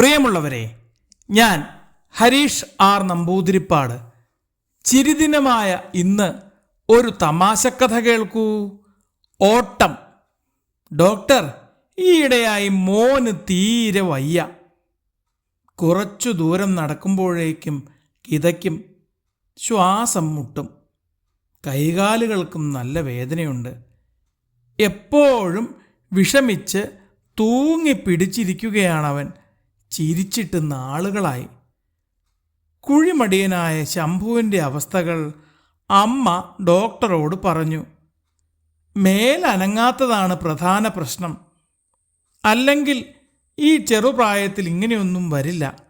പ്രിയമുള്ളവരെ ഞാൻ ഹരീഷ് ആർ നമ്പൂതിരിപ്പാട്. ചിരിദിനമായ ഇന്ന് ഒരു തമാശ കഥ കേൾക്കൂ. ഓട്ടം. ഡോക്ടർ ഈയിടെയായി മോന് തീരെ വയ്യ. കുറച്ചു ദൂരം നടക്കുമ്പോഴേക്കും കിതയ്ക്കും ശ്വാസം മുട്ടും. കൈകാലുകൾക്കും നല്ല വേദനയുണ്ട്. എപ്പോഴും വിഷമിച്ച് തൂങ്ങി പിടിച്ചിരിക്കുകയാണവൻ. ചിരിച്ചിട്ട് നാളുകളായി കുഴിമടിയനായ ശംഭുവിന്റെ അവസ്ഥകൾ അമ്മ ഡോക്ടറോട് പറഞ്ഞു മേലനങ്ങാത്തതാണ് പ്രധാന പ്രശ്നം. അല്ലെങ്കിൽ ഈ ചെറുപ്രായത്തിൽ ഇങ്ങനെയൊന്നും വരില്ല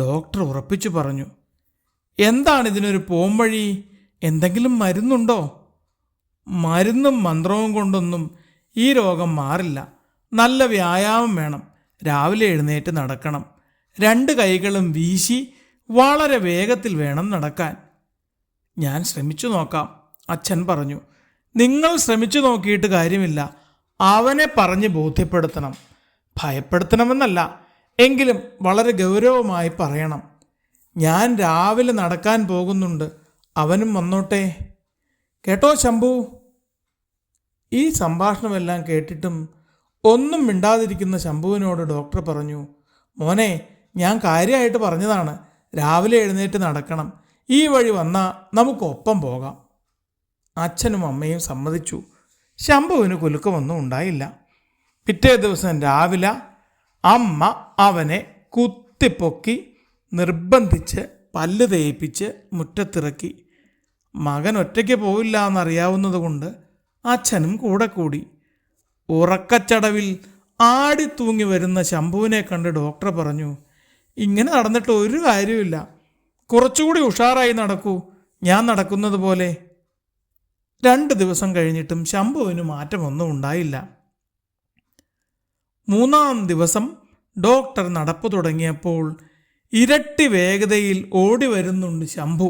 ഡോക്ടർ ഉറപ്പിച്ചു പറഞ്ഞു. എന്താണ് ഇതിനൊരു പോംവഴി? എന്തെങ്കിലും മരുന്നുണ്ടോ? മരുന്നും മന്ത്രവും കൊണ്ടൊന്നും ഈ രോഗം മാറില്ല. നല്ല വ്യായാമം വേണം. രാവിലെ എഴുന്നേറ്റ് നടക്കണം. രണ്ട് കൈകളും വീശി വളരെ വേഗത്തിൽ വേണം നടക്കാൻ. ഞാൻ ശ്രമിച്ചു നോക്കാം. അച്ഛൻ പറഞ്ഞു നിങ്ങൾ ശ്രമിച്ചു നോക്കിയിട്ട് കാര്യമില്ല. അവനെ പറഞ്ഞ് ബോധ്യപ്പെടുത്തണം. ഭയപ്പെടുത്തണമെന്നല്ല എങ്കിലും വളരെ ഗൗരവമായി പറയണം. ഞാൻ രാവിലെ നടക്കാൻ പോകുന്നുണ്ട്. അവനും വന്നോട്ടെ. കേട്ടോ ശംഭു. ഈ സംഭാഷണമെല്ലാം കേട്ടിട്ടും ഒന്നും മിണ്ടാതിരിക്കുന്ന ശംഭുവിനോട് ഡോക്ടർ പറഞ്ഞു മോനെ ഞാൻ കാര്യമായിട്ട് പറഞ്ഞതാണ്. രാവിലെ എഴുന്നേറ്റ് നടക്കണം. ഈ വഴി വന്നാൽ നമുക്കൊപ്പം പോകാം. അച്ഛനും അമ്മയും സമ്മതിച്ചു. ശംഭുവിന് കുലുക്കമൊന്നും ഉണ്ടായില്ല. പിറ്റേ ദിവസം രാവിലെ അമ്മ അവനെ കുത്തിപ്പൊക്കി നിർബന്ധിച്ച് പല്ല് തേയിപ്പിച്ച് മുറ്റത്തിറക്കി. മകൻ ഒറ്റയ്ക്ക് പോവില്ല എന്നറിയാവുന്നതുകൊണ്ട് അച്ഛനും കൂടെ കൂടി. ഉറക്കച്ചടവിൽ ആടിത്തൂങ്ങി വരുന്ന ശംഭുവിനെ കണ്ട് ഡോക്ടർ പറഞ്ഞു ഇങ്ങനെ നടന്നിട്ട് ഒരു കാര്യമില്ല കുറച്ചുകൂടി ഉഷാറായി നടക്കൂ. ഞാൻ നടക്കുന്നത് പോലെ. രണ്ട് ദിവസം കഴിഞ്ഞിട്ടും ശംഭുവിന് മാറ്റമൊന്നും ഉണ്ടായില്ല. മൂന്നാം ദിവസം ഡോക്ടർ നടപ്പ് തുടങ്ങിയപ്പോൾ ഇരട്ടി വേഗതയിൽ ഓടി വരുന്നുണ്ട് ശംഭു.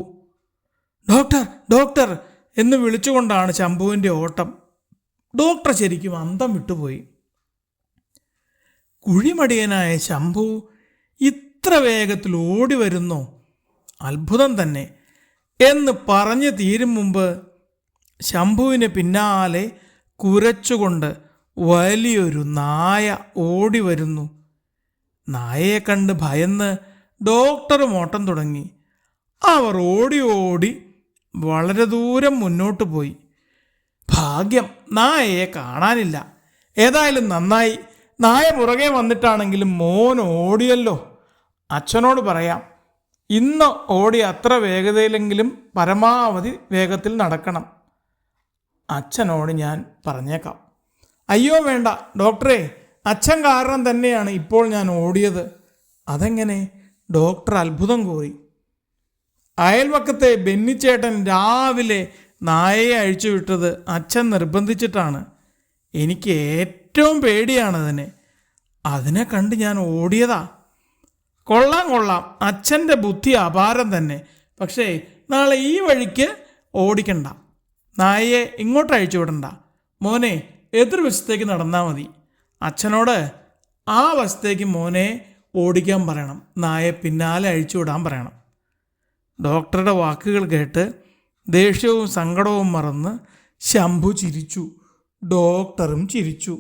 ഡോക്ടർ ഡോക്ടർ എന്ന് വിളിച്ചുകൊണ്ടാണ് ശംഭുവിന്റെ ഓട്ടം. ഡോക്ടർ ശരിക്കും അന്തം വിട്ടുപോയി. കുഴിമടിയനായ ശംഭു ഇത്ര വേഗത്തിൽ ഓടി വരുന്നോ? അത്ഭുതം തന്നെ. എന്ന് പറഞ്ഞു തീരും മുമ്പ് ശംഭുവിന് പിന്നാലെ കുരച്ചുകൊണ്ട് വലിയൊരു നായ ഓടി വരുന്നു. നായയെ കണ്ട് ഭയന്ന് ഡോക്ടർ ഓട്ടം തുടങ്ങി. അവർ ഓടി ഓടി വളരെ ദൂരം മുന്നോട്ട് പോയി. ഭാഗ്യം. നായയെ കാണാനില്ല. ഏതായാലും നന്നായി. നായ പുറകെ വന്നിട്ടാണെങ്കിലും മോൻ ഓടിയല്ലോ. അച്ഛനോട് പറയാം. ഇന്ന് ഓടി അത്ര വേഗതയിലെങ്കിലും പരമാവധി വേഗത്തിൽ നടക്കണം. അച്ഛനോട് ഞാൻ പറഞ്ഞേക്കാം. അയ്യോ വേണ്ട. ഡോക്ടറെ അച്ഛൻ കാരണം തന്നെയാണ് ഇപ്പോൾ ഞാൻ ഓടിയത്. അതെങ്ങനെ? ഡോക്ടർ അത്ഭുതം കോറി. അയൽവക്കത്തെ ബെന്നിച്ചേട്ടൻ രാവിലെ നായയെ അഴിച്ചു വിട്ടത് അച്ഛൻ നിർബന്ധിച്ചിട്ടാണ്. എനിക്ക് ഏറ്റവും പേടിയാണ് അതിനെ. കണ്ട് ഞാൻ ഓടിയതാ. കൊള്ളാം കൊള്ളാം. അച്ഛന്റെ ബുദ്ധി അപാരം തന്നെ. പക്ഷേ നാളെ ഈ വഴിക്ക് ഓടിക്കണ്ട. നായയെ ഇങ്ങോട്ട് അഴിച്ചു വിടണ്ട. മോനെ എതിർവശത്തേക്ക് നടന്നാൽ മതി. അച്ഛനോട് ആ വശത്തേക്ക് മോനെ ഓടിക്കാൻ പറയണം. നായെ പിന്നാലെ അഴിച്ചു വിടാൻ പറയണം. ഡോക്ടറുടെ വാക്കുകൾ കേട്ട് ദേഷ്യവും സങ്കടവും മറന്ന് ശംഭു ചിരിച്ചു ഡോക്ടറും ചിരിച്ചു.